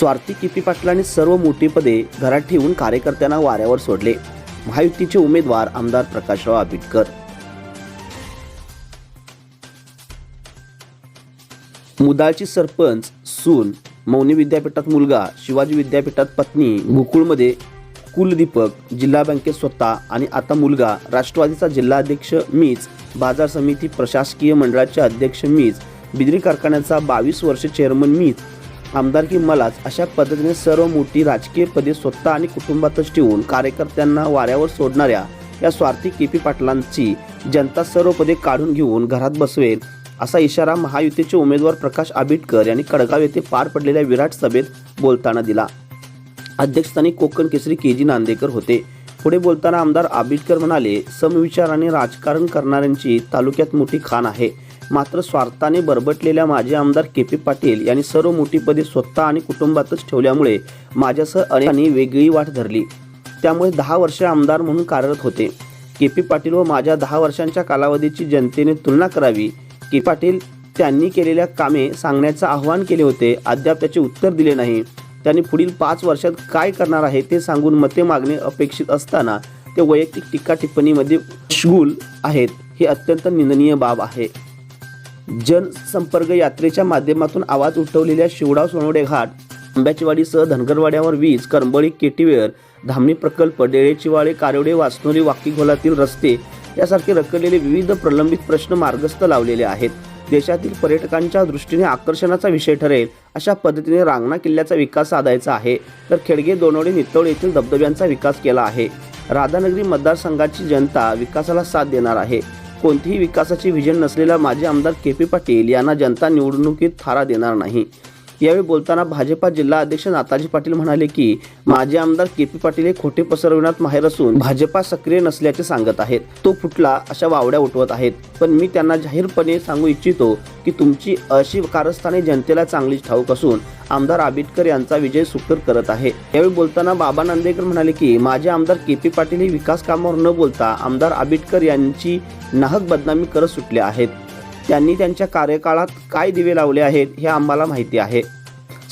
स्वार्थी किपी पाटलांनी सर्व मोठी पदे घरात ठेवून कार्यकर्त्यांना वाऱ्यावर सोडले. महायुतीचे उमेदवार आमदार प्रकाशराव आंबेडकर. मुदाळची सरपंच सून मौनी विद्यापीठात मुलगा शिवाजी विद्यापीठात पत्नी गोकुळमध्ये कुलदीपक जिल्हा बँकेत स्वतः आणि आता मुलगा राष्ट्रवादीचा जिल्हाध्यक्ष मीच बाजार समिती प्रशासकीय मंडळाचे अध्यक्ष मीच बिजली कारखान्याचा बावीस वर्ष चेअरमन मीच आमदारकी मलाच अशा पद्धतीने सर्व मोठी राजकीय पदे स्वतः आणि कुटुंबातच ठेवून कार्यकर्त्यांना वाऱ्यावर सोडणाऱ्या या स्वार्थी के पी पाटलांची जनता सर्व पदे काढून घेऊन घरात बसवेल असा इशारा महायुतीचे उमेदवार प्रकाश आंबेडकर यांनी कडगाव येथे पार पडलेल्या विराट सभेत बोलताना दिला. अध्यक्षस्थानी कोकण केसरी के जी नांदेकर होते. पुढे बोलताना आमदार आंबेडकर म्हणाले समविचाराने राजकारण करणाऱ्यांची तालुक्यात मोठी खाण आहे. मात्र स्वार्थाने बरबटलेल्या माजी आमदार के पी पाटील यांनी सर्व मोठी पदे स्वतः आणि कुटुंबातच ठेवल्यामुळे माझ्यासह अनेकांनी वेगळी वाट धरली. त्यामुळे दहा वर्षे आमदार म्हणून कार्यरत होते. के पी पाटील व माझ्या दहा वर्षांच्या कालावधीची जनतेने तुलना करावी. के पाटील त्यांनी केलेल्या कामे सांगण्याचं आवाहन केले होते. अद्याप त्याचे उत्तर दिले नाही. त्यांनी पुढील पाच वर्षात काय करणार आहे ते सांगून मते मागणे अपेक्षित असताना ते वैयक्तिक टीका टिप्पणीमध्ये शूल आहेत. ही अत्यंत निंदनीय बाब आहे. जनसंपर्क यात्रेच्या माध्यमातून आवाज उठवलेल्या शिवडाव सोनवडे घाट आंब्याचीवाडीसह धनगरवाड्यावर वीज करंबळी केटीवेअर धामणी प्रकल्प डेळेचीवाळे कारेवडे वासनोरी वाकीघोलातील रस्ते यासारखे रखडलेले विविध प्रलंबित प्रश्न मार्गस्थ लावलेले आहेत. देशातील पर्यटकांच्या दृष्टीने आकर्षणाचा विषय ठरेल अशा पद्धतीने रांगणा किल्ल्याचा विकास साधायचा आहे. तर खेडगे दोनवडे नित्तवड येथील धबधब्यांचा विकास केला आहे. राधानगरी मतदारसंघाची जनता विकासाला साथ देणार आहे. कोणतीही विकासाची व्हिजन नसलेला माजी आमदार के पी पाटील यांना जनता निवडणुकीत थारा देणार नाही. यावेळी बोलताना भाजपा जिल्हा अध्यक्ष नाताजी पाटील म्हणाले की माजी आमदार के पी पाटील हे खोटे पसरविण्यात माहेर असून भाजपा सक्रिय नसल्याचे सांगत आहेत. तो फुटला अशा वावड्या उठवत आहेत. पण मी त्यांना जाहीरपणे सांगू इच्छितो की तुमची अशी कारस्थाने जनतेला चांगलीच ठाऊक असून आमदार आंबेडकर यांचा विजय सुकर करत आहे. यावेळी बोलताना बाबा नांदेकर म्हणाले की माझे आमदार के पी पाटील हे विकास कामावर न बोलता आमदार आंबेडकर यांची नाहक बदनामी करत सुटले आहेत. त्यांनी त्यांच्या कार्यकाळात काय दिवे लावले आहेत हे आम्हाला माहिती आहे.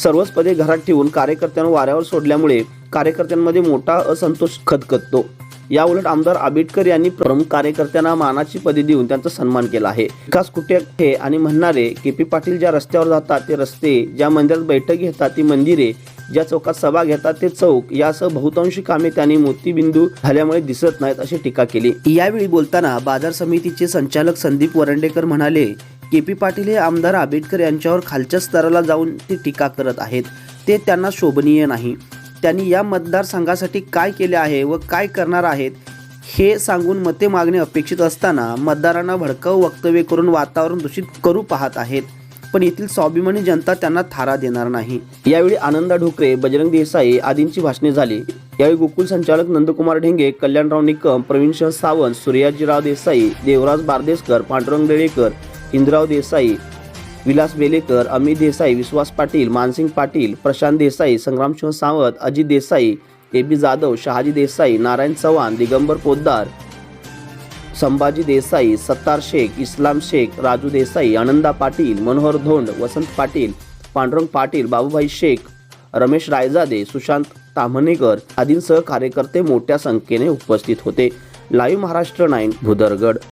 सर्वच पदे घरात ठेवून कार्यकर्त्यांना वाऱ्यावर सोडल्यामुळे कार्यकर्त्यांमध्ये मोठा असंतोष खदखदतो. याउलट आमदार आंबेडकर यांनी प्रमुख कार्यकर्त्यांना मानाची पदे देऊन त्यांचा सन्मान केला आहे. विकास कुठे आणि म्हणणारे के पी पाटील ज्या रस्त्यावर जातात ते रस्ते ज्या मंदिरात बैठक घेतात ती मंदिरे ज्या चौकात सभा घेतात ते चौक यासह बहुतांशी कामे त्यांनी मोतीबिंदू झाल्यामुळे दिसत नाहीत अशी टीका केली. यावेळी बोलताना बाजार समितीचे संचालक संदीप वरंडेकर म्हणाले के पी पाटील हे आमदार आंबेडकर यांच्यावर खालच्या स्तराला जाऊन ते टीका करत आहेत. ते त्यांना शोभनीय नाही. त्यांनी या मतदारसंघासाठी काय केले आहे व काय करणार आहेत हे सांगून मते मागणे अपेक्षित असताना मतदारांना भडकाऊ वक्तव्य करून वातावरण दूषित करू पाहत आहेत. पण येथील स्वाभिमानी जनता त्यांना थारा देणार नाही. यावेळी आनंदा ढोकरे बजरंग देसाई आदींची भाषणे झाली. यावेळी गोकुल संचालक नंदकुमार ढेंगे कल्याणराव निकम प्रवीण सावंत सूर्याजीराव देसाई देवराज बारदेसकर पांडुरंग रेळेकर इंद्राव देसाई विलास बेलेकर अमित देसाई विश्वास पाटील मानसिंग पाटील प्रशांत देसाई संग्रामसिंह सावंत अजित देसाई ए बी जाधव शहाजी देसाई नारायण चव्हाण दिगंबर पोद्दार संभाजी देसाई सत्तार शेख इस्लाम शेख राजू देसाई आनंदा पाटील मनोहर धोंड वसंत पाटील पांडुरंग पाटील बाबूभाई शेख रमेश रायजादे सुशांत ताम्हणेकर आदींसह कार्यकर्ते मोठ्या संख्येने उपस्थित होते. Live Maharashtra nine Bhudargad.